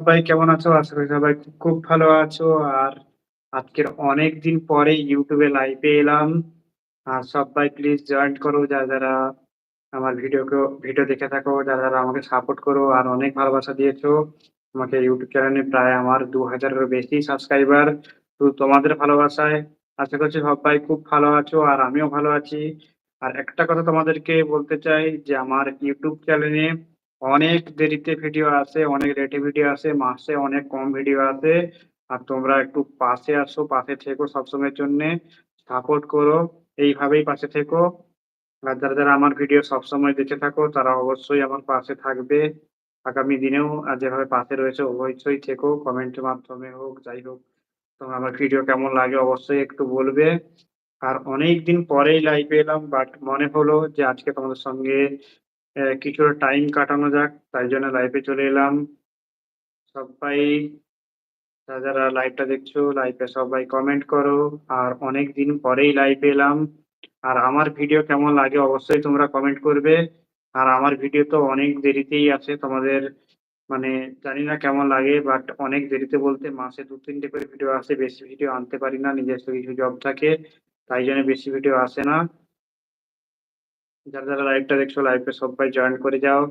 সবাই কেমন আছো? আশা করি সবাই খুব, ভালো আছো। আর আজকের অনেক দিন পরে এ লাইভে এলাম। আর সবাই প্লিজ জয়েন করো যারা, যারা আমার ভিডিওকেও ভিডিও দেখে থাকো, যারা, যারা আমাকে সাপোর্ট করো আর অনেক ভালোবাসা দিয়েছ। আমাকে YouTube চ্যানেলে প্রায় আমার দু হাজারের বেশি সাবস্ক্রাইবার। তো তোমাদের ভালোবাসায় আশা করছি সবাই খুব ভালো আছো আর আমিও ভালো আছি। আর একটা কথা তোমাদেরকে বলতে চাই যে আমার YouTube চ্যানেলে অনেক দেরিতে ভিডিও আসে, অনেক লেটে ভিডিও আসে, মাসে অনেক কম ভিডিও আসে। আর তোমরা একটু পাশে আসো, পাশে থেকো সবসময়ের জন্যে। সাপোর্ট করো, এইভাবেই পাশে থেকো। আর যারা, যারা আমার ভিডিও সবসময় দেখে থাকো তারা অবশ্যই আমার পাশে থাকবে। আগামী দিনেও যেভাবে পাশে রয়েছে অবশ্যই থেকো। কমেন্টের মাধ্যমে হোক, যাই হোক। তোমার আমার ভিডিও কেমন লাগে অবশ্যই একটু বলবে। আর অনেক দিন পরেই লাইভে এলাম বাট মনে হলো যে আজকে তোমাদের সঙ্গে কিছুটা টাইম কাটানো যাক। তাই জন্য লাইভে চলে এলাম। সবাই যারা, লাইভটা দেখছ লাইভে সবাই কমেন্ট করো। আর অনেক দিন পরেই লাইভে এলাম। আর আমার ভিডিও কেমন লাগে অবশ্যই তোমরা কমেন্ট করবে। আর আমার ভিডিও তো অনেক দেরিতেই আছে তোমাদের মানে জানি না কেমন লাগে বাট অনেক দেরিতে বলতে মাসে দু তিনটে করে ভিডিও আসে। বেশি ভিডিও আনতে পারি না। নিজস্ব কিছু জব থাকে। তাই জন্য বেশি ভিডিও আসে না। যারা, যারা লাইভটা দেখছ লাইভে সবাই জয়েন করে যাও।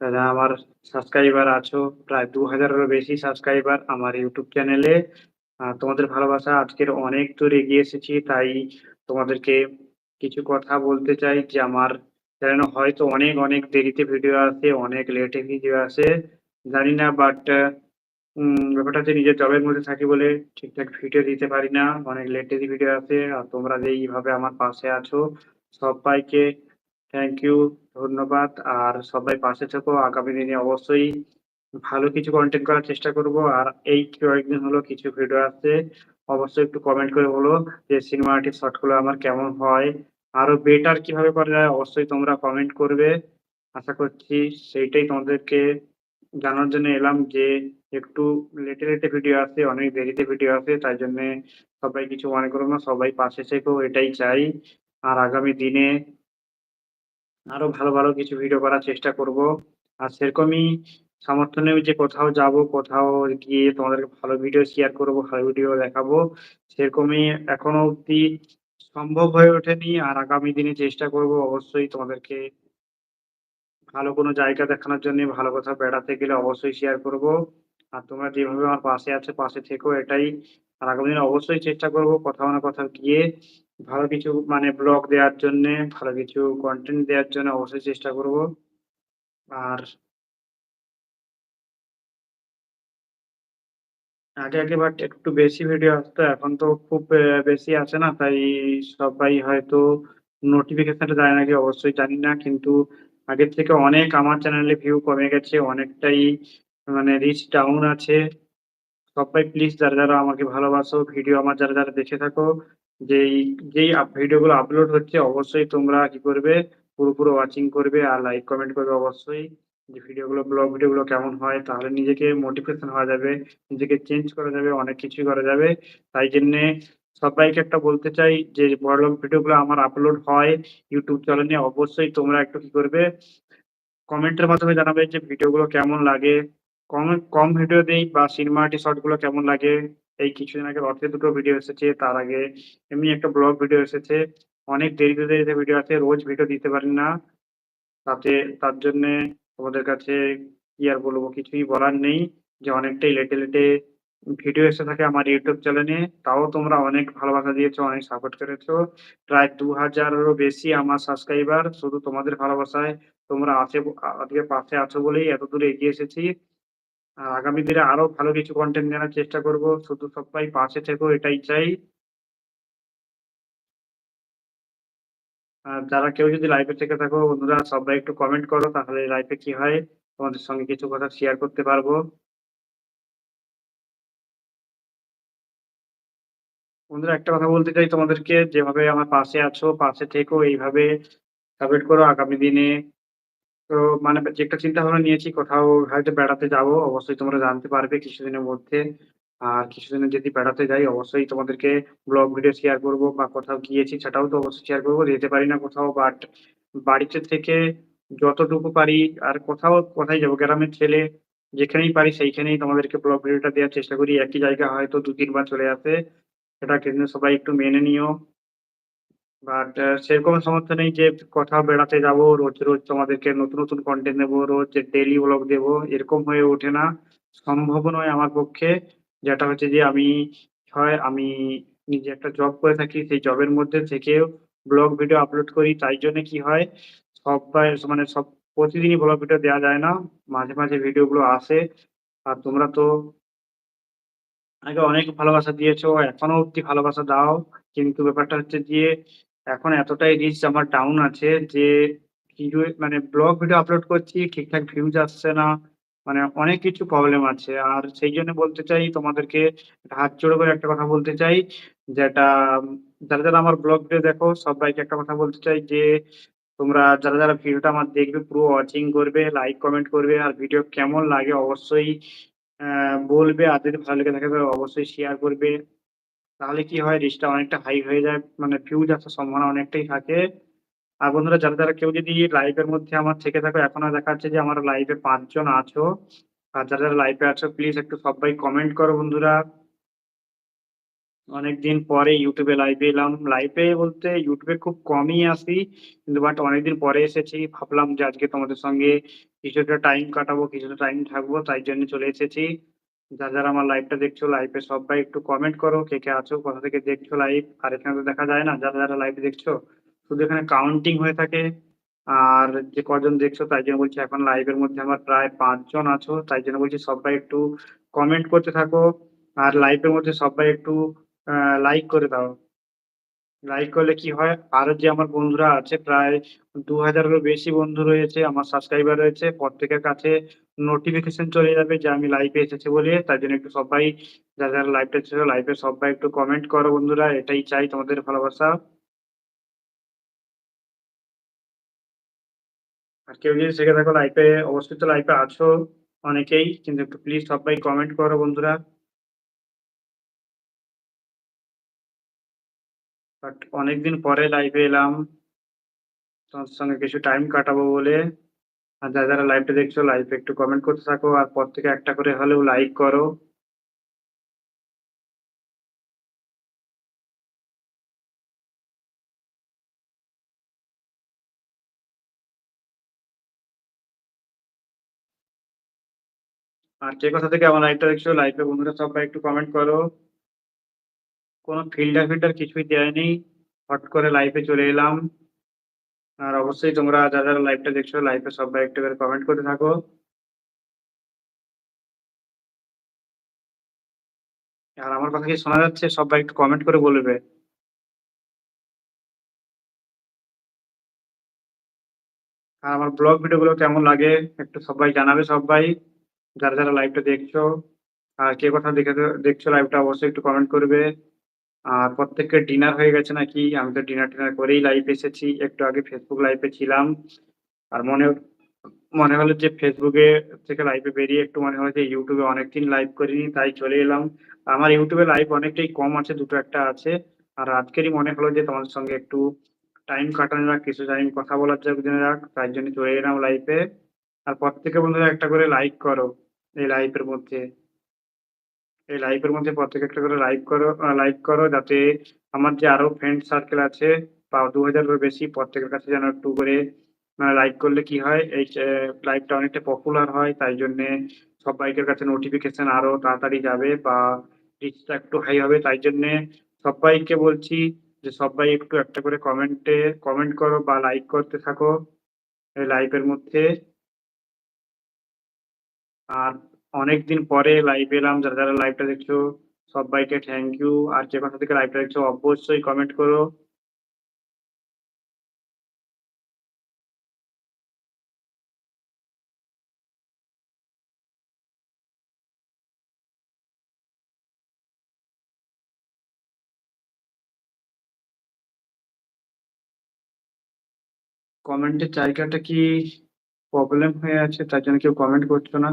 যারা আমার সাবস্ক্রাইবার আছো প্রায় দু হাজারেরও বেশি সাবস্ক্রাইবার আমার ইউটিউব চ্যানেলে। তোমাদের ভালোবাসা আজকের অনেক দূর এগিয়ে এসেছি। তাই তোমাদেরকে কিছু কথা বলতে চাই যে আমার চ্যানেলে হয়তো অনেক, অনেক দেরিতে ভিডিও আসে, অনেক লেটে ভিডিও আসে। জানি না বাট ব্যাপারটা হচ্ছে নিজের জবের মধ্যে থাকি বলে ঠিকঠাক ভিডিও দিতে পারি না। অনেক লেটে ভিডিও আসে। আর তোমরা যে এইভাবে আমার পাশে আছো সব্বাইকে থ্যাংক ইউ, ধন্যবাদ। আর সবাই পাশে থেকো। আগামী দিনে অবশ্যই ভালো কিছু কনটেন্ট করার চেষ্টা করব। আর এই কয়েকদিন হলো কিছু ভিডিও আছে অবশ্যই একটু কমেন্ট করে বলো যে সিনেমাটিক শর্টগুলো আমার কেমন হয়? আরও বেটার কীভাবে করা যায় অবশ্যই তোমরা কমেন্ট করবে। আশা করছি সেইটাই তোমাদেরকে জানার জন্য এলাম যে একটু লেটে, লেটে ভিডিও আসে, অনেক দেরিতে ভিডিও আসে। তাই জন্যে সবাই কিছু মনে করো না। সবাই পাশে থেকো এটাই চাই। আর আগামী দিনে আরও ভালো, ভালো কিছু ভিডিও করার চেষ্টা করব। আর সেরকমই সামর্থ্য নেই যে কোথাও যাব, কোথাও গিয়ে তোমাদেরকে ভালো ভিডিও শেয়ার করব, ভালো ভিডিও দেখাবো। সেরকমই এখনও অব্দি সম্ভব হয়ে ওঠেনি। আর আগামী দিনে চেষ্টা করব অবশ্যই তোমাদেরকে ভালো কোনো জায়গা দেখানোর জন্যে, ভালো কোথাও বেড়াতে গেলে অবশ্যই শেয়ার করব। আর তোমরা যেভাবে আমার পাশে আছো, পাশে থেকো এটাই। আর আগামী দিনে অবশ্যই চেষ্টা করব কোথাও না কোথাও গিয়ে ভালো কিছু মানে ব্লগ দেওয়ার জন্যে, ভালো কিছু কনটেন্ট দেওয়ার জন্য অবশ্যই চেষ্টা করব। আর আগে, আগে বাট একটু বেশি ভিডিও আসতো। এখন তো খুব বেশি আসে না। তাই সবাই হয়তো নোটিফিকেশনটা দেয় নাকি অবশ্যই জানি না। কিন্তু আগের থেকে অনেক আমার চ্যানেলে ভিউ কমে গেছে। অনেকটাই মানে রিচ ডাউন আছে। সবাই প্লিজ যারা, যারা আমাকে ভালোবাসো, ভিডিও আমার যারা, যারা দেখে থাকো, যেই, যেই ভিডিওগুলো আপলোড হচ্ছে অবশ্যই তোমরা কি করবে পুরো, পুরো ওয়াচিং করবে আর লাইক কমেন্ট করবে অবশ্যই। যে ভিডিওগুলো ব্লগ ভিডিওগুলো কেমন হয় তাহলে নিজেকে মোটিভেশন হওয়া যাবে, নিজেকে চেঞ্জ করা যাবে, অনেক কিছুই করা যাবে। তাই জন্যে সবাইকে একটা বলতে চাই যে বড় ভিডিওগুলো আমার আপলোড হয় ইউটিউব চ্যানেলে অবশ্যই তোমরা একটু কি করবে কমেন্টের মাধ্যমে জানাবে যে ভিডিওগুলো কেমন লাগে। কম, কম ভিডিও দেই বা সিনেমাটিক শর্টগুলো কেমন লাগে। এই কিছুদিন আগে রথের দুটো ভিডিও এসেছে। তার আগে এমনি একটা ব্লগ ভিডিও এসেছে। অনেক দেরিতে, দেরিতে ভিডিও আছে রোজ ভিডিও দিতে পারি না। তাতে তার জন্যে তোমাদের কাছে কি আর বলব কিছুই বলার নেই। যে অনেকটাই লেটে, লেটে ভিডিও এসে থাকে আমার ইউটিউব চ্যানেলে। তাও তোমরা অনেক ভালোবাসা দিয়েছ, অনেক সাপোর্ট করেছ। প্রায় দু হাজারেরও বেশি আমার সাবস্ক্রাইবার। শুধু তোমাদের ভালোবাসায় তোমরা আছে আজকে পাশে আছো বলেই এত এতদূর এগিয়ে এসেছি। আর আগামী দিনে আরও ভালো কিছু কন্টেন্ট দেওয়ার চেষ্টা করব। শুধু সবাই পাশে থেকো এটাই চাই। আর যারা কেউ যদি লাইভে থেকে থাকো বন্ধুরা সবাই একটু কমেন্ট করো তাহলে লাইফে কি হয় তোমাদের সঙ্গে কিছু কথা শেয়ার করতে পারব। বন্ধুরা একটা কথা বলতে চাই তোমাদেরকে যেভাবে আমার পাশে আছো, পাশে থেকো এইভাবে সাপোর্ট করো আগামী দিনে তো মানে যে একটা চিন্তা ভাবনা নিয়েছি, কোথাও হয়তো বেড়াতে যাব। অবশ্যই তোমরা জানতে পারবে কিছুদিনের মধ্যে। আর কিছুদিনে যদি বেড়াতে যাই, অবশ্যই তোমাদেরকে ব্লগ ভিডিও শেয়ার করব বা কোথাও গিয়েছি সেটাও তো অবশ্যই শেয়ার করব। যেতে পারি না কোথাও বাট বাড়িতে থেকে যতটুকু পারি আর কোথাও, কোথায় যাব, গ্রামের ছেলে যেখানেই পারি সেইখানেই তোমাদেরকে ব্লগ ভিডিওটা দেওয়ার চেষ্টা করি। একই জায়গায় হয়তো ২-৩ বার চলে আসে। সেটা কিন্তু সবাই একটু মেনে নিও। বাট সেরকম সামর্থ্য নেই যে কোথাও বেড়াতে যাব, রোজ, রোজ তোমাদেরকে নতুন, নতুন কনটেন্ট দেবো, রোজ ডেইলি ব্লগ দেবো, এরকম হয়ে ওঠে না। সম্ভবও নয় আমার পক্ষে। যেটা হচ্ছে যে আমি হয় আমি নিজে একটা জব করে থাকি। সেই জবের মধ্যে থেকেও ব্লগ ভিডিও আপলোড করি। তাই জন্যে কি হয়, সব্বাই মানে সব প্রতিদিনই ব্লগ ভিডিও দেওয়া যায় না। মাঝে, মাঝে ভিডিওগুলো আসে। আর তোমরা তো আগে অনেক ভালোবাসা দিয়েছ, এখনও অব্দি ভালোবাসা দাও। কিন্তু ব্যাপারটা হচ্ছে গিয়ে এখন এতটাই রিচ আমার ডাউন আছে যে ভিডিও মানে ব্লগ ভিডিও আপলোড করছি, ঠিকঠাক ভিউজ আসছে না। মানে অনেক কিছু প্রবলেম আছে। আর সেই জন্য বলতে চাই তোমাদেরকে হাত জোড় করে একটা কথা বলতে চাই, যেটা যারা, যারা আমার ব্লগ ভিডিও দেখো সবাইকে একটা কথা বলতে চাই যে, তোমরা যারা, যারা ভিডিওটা আমার দেখবে পুরো ওয়াচিং করবে, লাইক, কমেন্ট করবে। আর ভিডিও কেমন লাগে অবশ্যই বলবে। আর যদি ভালো লেগে থাকে অবশ্যই শেয়ার করবে। তাহলে কি হয় রিচটা অনেকটা হাই হয়ে যায়। মানে ভিউজ আসার সম্ভাবনা অনেকটাই থাকে। আর বন্ধুরা যারা, যারা কেউ যদি লাইভের মধ্যে আমার থেকে থাকো, এখনও দেখা যাচ্ছে যে আমার লাইভে পাঁচজন আছো। আর যারা, যারা লাইভে আছো প্লিজ একটু সবাই কমেন্ট করো বন্ধুরা। অনেকদিন পরে ইউটিউবে লাইভে এলাম। লাইভে বলতে ইউটিউবে খুব কমই আসি। কিন্তু বাট অনেকদিন পরে এসেছি। ভাবলাম যে আজকে তোমাদের সঙ্গে কিছুটা টাইম কাটাবো, কিছুটা টাইম থাকব। তাই জন্য চলে এসেছি। যারা, যারা আমার লাইভটা দেখছ লাইভে সব্বাই একটু কমেন্ট করো কে, কে আছো, কোথা থেকে দেখছ লাইভ। আর এখানে তো দেখা যায় না যারা, যারা লাইভ দেখছ। শুধু এখানে কাউন্টিং হয়ে থাকে। আর যে কজন দেখছ তাই জন্য বলছি এখন লাইভের মধ্যে আমার প্রায় পাঁচজন আছো। তাই জন্য বলছি সব্বাই একটু কমেন্ট করতে থাকো। আর লাইভের মধ্যে সব্বাই একটু লাইক করে দাও। লাইক করলে কি হয়, আরও যে আমার বন্ধুরা আছে প্রায় দু হাজারেরও বেশি বন্ধু রয়েছে, আমার সাবস্ক্রাইবার রয়েছে। প্রত্যেকের কাছে নোটিফিকেশন চলে যাবে যে আমি লাইভে এসেছি বলে। তাই জন্য একটু সব্বাই যারা, যারা লাইভটা ছিল লাইভে সব্বাই একটু কমেন্ট করো বন্ধুরা। এটাই চাই তোমাদের ভালোবাসা। আর কেউ যদি থেকে থাকো লাইভে অবশ্যই তো লাইভে আছো অনেকেই। কিন্তু একটু প্লিজ সব্বাই কমেন্ট করো বন্ধুরা। বাট অনেকদিন পরে লাইভে এলাম। তোমার সঙ্গে কিছু টাইম কাটাবো বলে। আর যারা, যারা লাইভটা দেখছ লাইভে একটু কমেন্ট করতে থাকো। আর পর থেকে একটা করে হলেও লাইক করো। আর যে কথা থেকে আমার লাইভটা দেখছ লাইভে বন্ধুরা সব্বাই একটু কমেন্ট করো। কোনো ফিল্টার-ফিল্টার কিছুই দেয়নি। হট করে লাইভে চলে এলাম। আর অবশ্যই তোমরা যারা, যারা লাইভটা দেখছ লাইভে সব্বাই একটা করে কমেন্ট করতে থাকো। আর আমার কথা কি শোনা যাচ্ছে? সব্বাই একটু কমেন্ট করে বলবে। আর আমার ব্লগ ভিডিওগুলো কেমন লাগে একটু সবাই জানাবে সব্বাই। যারা, যারা লাইভটা দেখছ। আর কে কোথা থেকে দেখছ লাইভটা অবশ্যই একটু কমেন্ট করবে। আর প্রত্যেকের ডিনার হয়ে গেছে নাকি? আমি তো ডিনার-টিনার করেই লাইভ এসেছি। একটু আগে ফেসবুক লাইভে ছিলাম। আর মনে মনে হলো যে এ থেকে লাইভে বেরিয়ে একটু মনে হলো যে ইউটিউবে অনেকদিন লাইভ করিনি তাই চলে এলাম। আমার এ লাইভ অনেকটাই কম আছে, দুটো একটা আছে। আর আজকেরই মনে হলো যে তোমাদের সঙ্গে একটু টাইম কাটানো যাক, কিছু টাইম কথা বলার যাক, তাই জন্য চলে এলাম লাইভে। আর প্রত্যেকে বন্ধুরা একটা করে লাইক করো এই লাইভের মধ্যে। এই লাইভের মধ্যে প্রত্যেকে একটা করে লাইক করো লাইক করো যাতে আমার যে আরও ফ্রেন্ড সার্কেল আছে, বা ২০০০ এরও বেশি প্রত্যেকের কাছে যেন একটু করে লাইক করলে কি হয় এই লাইভটা অনেকটা পপুলার হয়। তাই জন্যে সব্বাইকের কাছে নোটিফিকেশন আরও তাড়াতাড়ি যাবে বা রিচটা একটু হাই হবে। তাই জন্যে সব্বাইকে বলছি যে সব্বাই একটু একটা করে কমেন্টে কমেন্ট করো বা লাইক করতে থাকো এই লাইভের মধ্যে। আর অনেকদিন পরে লাইভে এলাম। যারা, যারা লাইভটা দেখছ সব্বাইকে থ্যাংক ইউ। আর যে কোথা থেকে লাইভটা দেখছ অবশ্যই কমেন্ট করো। কমেন্টের জায়গাটা কি প্রবলেম হয়ে আছে তার জন্য কেউ কমেন্ট করছ না?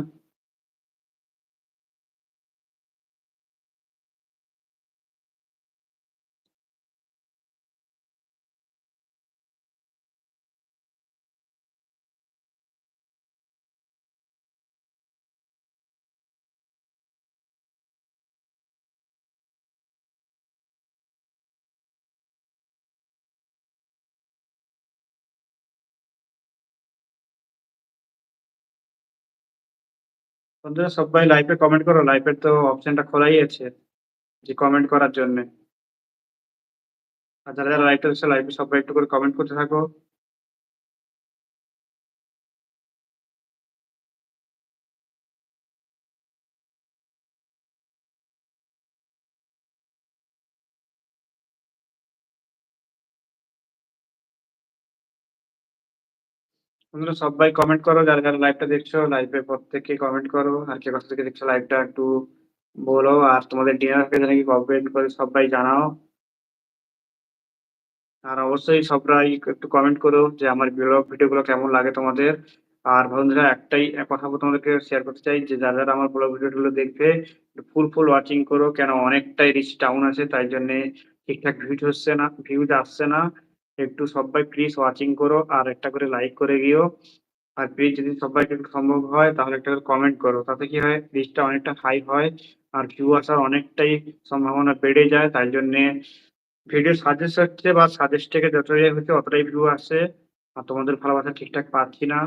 বন্ধুরা সবাই লাইভে কমেন্ট করো। লাইভের তো অপশনটা খোলাই আছে। যে কমেন্ট করার জন্য আর যারা, যারা লাইভটা লাইভে সবাই একটু করে কমেন্ট করতে থাকো। বন্ধুরা সবাই কমেন্ট করো। যারা, যারা লাইভটা দেখছ লাইভে প্রত্যেকে কমেন্ট করো। আর কে কোথা থেকে দেখছ লাইভটা একটু বলো। আর তোমাদের ডিনার হয়েছে নাকি কমেন্ট করে সবাই জানাও। আর অবশ্যই সবাই একটু কমেন্ট করো যে আমার ব্লগ ভিডিওগুলো কেমন লাগে তোমাদের। আর বন্ধুরা একটাই কথা তোমাদেরকে শেয়ার করতে চাই যে যারা, যারা আমার ব্লগ ভিডিওগুলো দেখবে ফুল, ফুল ওয়াচিং করো। কেন অনেকটাই রিচ ডাউন আছে তাই জন্যে ঠিকঠাক ভিউজ হচ্ছে না ভিউজ আসছে না। একটু সবাই প্লিজ ওয়াচিং করো। আর একটা করে লাইক করে দিও। আর প্লিজ যদি সবাইকে একটু সম্ভব হয়, তাহলে একটা করে কমেন্ট করো। তাতে কি হয় প্লিজটা অনেকটা হাই হয়। আর ভিউ আসার অনেকটাই সম্ভাবনা বেড়ে যায়। তাই জন্যে ভিডিও সাজেস্ট হচ্ছে বা সাজেস্ট থেকে যতটাই হচ্ছে, অতটাই ভিউ আসে। আর তোমাদের ভালোবাসা ঠিকঠাক পাচ্ছি না।